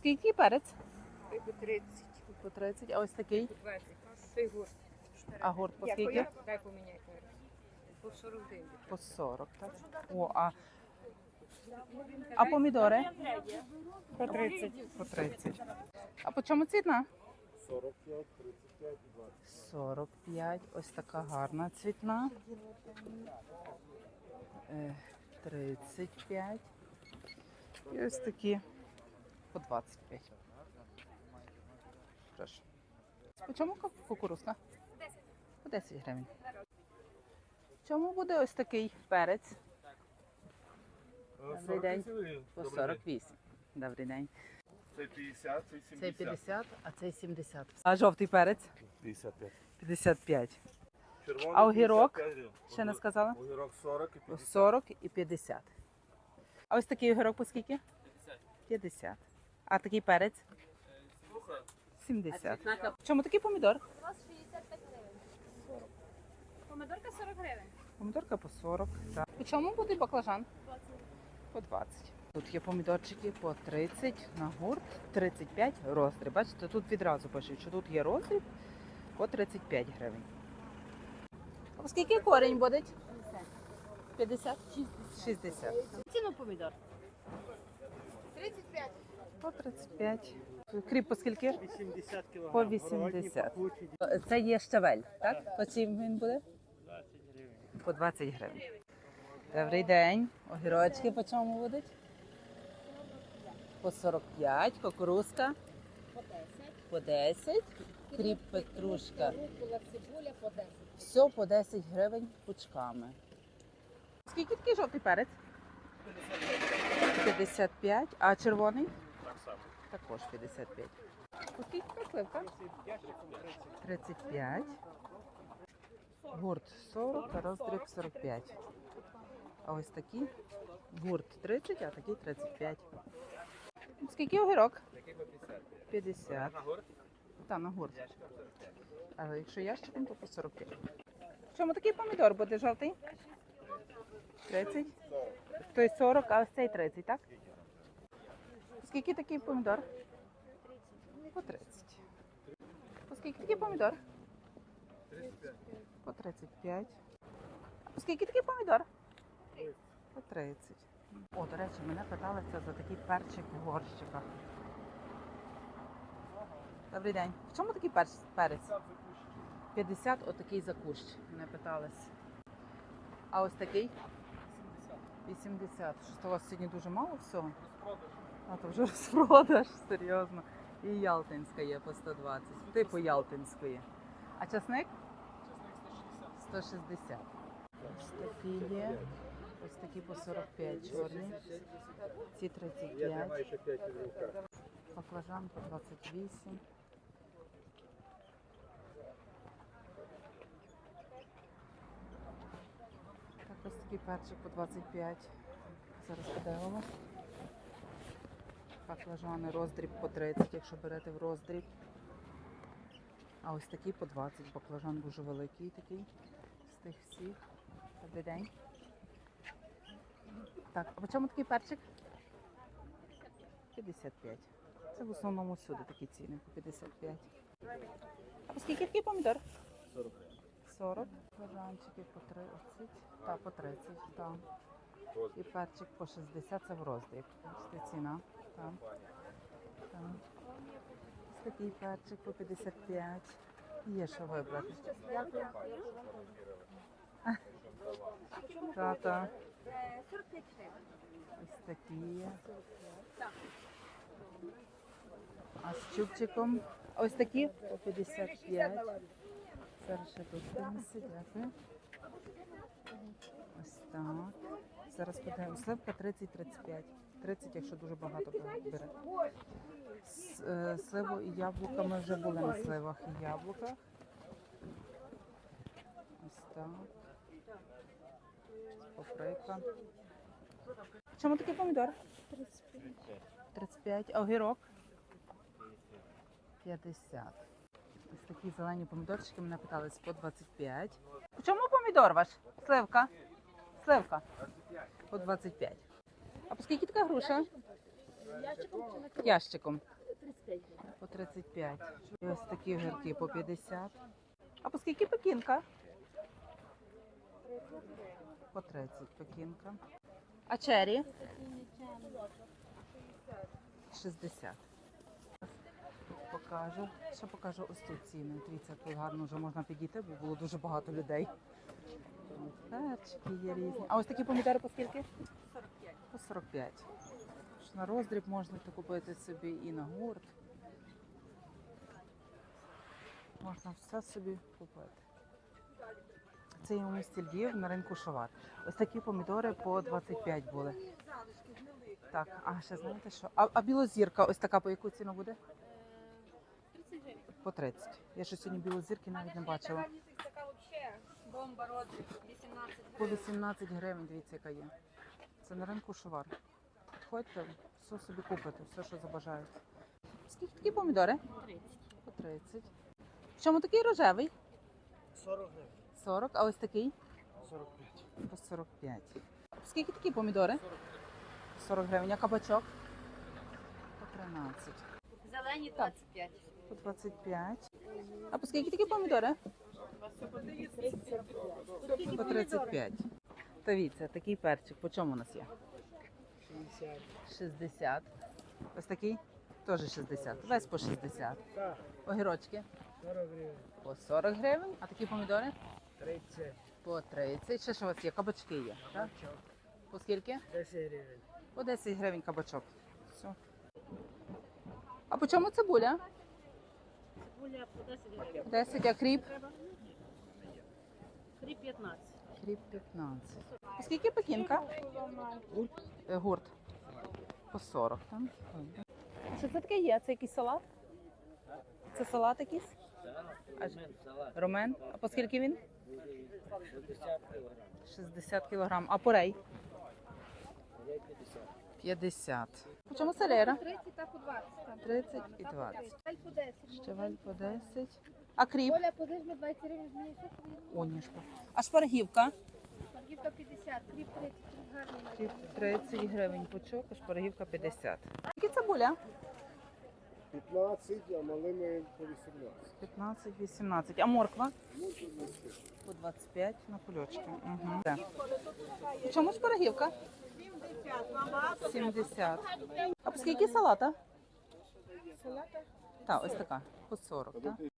Скільки перець? По 30, По 30, а ось такий. по 20. Той гурт. А гурт по скільки? Дай поміняй перець. По 49. По 40, так? О, а, а помідори? По 30. По 30. А по чому ціна? 45, 35 і 20. 45. Ось така гарна цвітна. Е, 35. І ось такі по 25. Прошу. По чому ку- кукурузка? По 10 гривень. Чому буде ось такий перець? Добрий день. По 48. Добрий день. Це 50, це 70. Цей 50, а цей 70. А жовтий перець? 55. 55. Червоний А огірок? 55 гривень. Ще не сказала? Огірок 40 і 50. 40 і 50. А ось такий огірок по скільки? 50. А такий перець? 70. Чому такий помідор? У вас 65 гривень. Помидорка 40 гривень. Помідорка по 40. Так. По чому буде баклажан? По 20. Тут є помідорчики по 30 на гурт, 35 роздріб. Бачите, тут відразу пишуть, що тут є роздріб по 35 гривень. А скільки корінь буде? 50? 60. Ціну помідор. По 35. Кріп по скільки? 80 кг. По 80. Це є щавель, так? По чим він буде? 20 гривень. По 20 гривень. Добрий день. Огірочки по чому будуть? По 45. Кукурузка По 10. по 10. Кріп петрушка. Цибуля по 10. Все по 10 гривень пучками. Скільки такий жовтий перець? 55. А червоний? Так само. Також 55. По скільки сливка? 35. Гурт 40, а роздріб 45. А ось такі гурт 30, а такий 35. Скільки огірок? Такий по 50. 50. На гурт? Та на гурт. Ящиком 45. А якщо ящиком, то по 45. В чому такий помідор буде жовтий? 30. Той 40, а ось цей 30, так? Скільки такий помідор? По 30. По скільки такий помідор? 35. По 35. А по скільки такий помідор? По 30. О, до речі, мене питалися за такий перчик в горщиках. Добрий день. В чому такий перець? 50 отакий за кущ. Мене питались. А ось такий? 80. Що у вас сьогодні дуже мало всього? А то вже розпродаж, серйозно. І Ялтинська є по 120. Типу Ялтинської. А часник? Часник 160. Ось такі є. Ось такі по 45 чорні. Ці 35. ще 5 руках. Баклажан по 28. Так, ось такий перчик по 25. Зараз подивимось. Баклажани роздріб по 30, якщо берете в роздріб. А ось такий по 20. Баклажан дуже великий такий. З тих всіх. Добрий день. Так, а по чому такий перчик? 55. Це в основному всюди такі ціни по 55. А по скільки такий помідор? 40 40. Баклажанчики по 30. Та по 30, так. І перчик по 60, це в роздріб. Бачите, ціна. Там. Там. Ось такий перчик по 55. Є що вибрати. Та-та. 45 гривень. Ось такі є. А з чубчиком ось такі по 55. Зараз ще тут дивимося, дякую. Ось так. Зараз подивимося. Сливка 30-35. 30, якщо дуже багато бере. Е, Сливу і яблука ми вже були на сливах і яблуках. Ось так. Паприка. Чому такий помідор? 35. А огірок? 50. Ось такі зелені помідорчики мене питались по 25. По чому помідор ваш? Сливка? Сливка? По 25. А по скільки така груша? Ящиком. По 35. І ось такі огірки по 50. А по скільки пекінка? По 30 пекінка. А чері? 60. Покажу. Ще покажу ось тут ціни. Дивіться, тут гарно вже можна підійти, бо було дуже багато людей. Перчики є різні. А ось такі помідори по скільки? 45. По 45. Ж На роздріб можна купити собі і на гурт. Можна все собі купити. Це є у місті Львів на ринку Шовар. Ось такі помідори по 25 були. Так, а ще знаєте що? А, а білозірка ось така по яку ціну буде? По 30. Я ще сьогодні білозірки навіть не бачила. Бомба роздріб, 18 По 18 гривень, дивіться, яка є. Це на ринку Шовар. Підходьте, все собі купите, все, що забажаєте. Скільки такі помідори? 30. По 30. В чому такий рожевий? 40 гривень. 40, а ось такий? 45. По 45. Скільки такі помідори? 40 гривень. А кабачок? По 13. Зелені 25. По 25. А по скільки такі помідори? По 35. Дивіться, такий перчик. По чому у нас є? 60. 60. Ось такий? Теж 60. Весь по 60. Так, Огірочки 40 гривень. по 40 гривень. А такі помідори? 30. По 30. Ще що у вас є? Кабачки є. Так? Кабачок. По скільки? 10 гривень. По 10 гривень кабачок. Все. А по чому цибуля? Цибуля по 10 гривень. 10, а кріп? Кріп 15. Кріп 15. А скільки пекінка? Е, Гурт. По 40 там. Що це таке є? Це якийсь салат? Це салат якийсь? Ромен? А по скільки він? 60 кілограм. А порей? 50. По чому селера? 30 та по 20. там. 30 і 20. Щавель по 10. Щавель по 10. А кріп? Оля, подивись, 20 гривень змінює. Оніжка. А шпаргівка? Парківка 50, кріп 30, кріп гарний. Кріп 30 гривень пучок, а шпаргівка 50. Скільки цибуля? 15, а малими по 18. 15-18. А морква? По 25 на кульочки. Угу. Чому шпаргівка? 70. А по скільки салата? Салата? Так, ось така. По 40, так?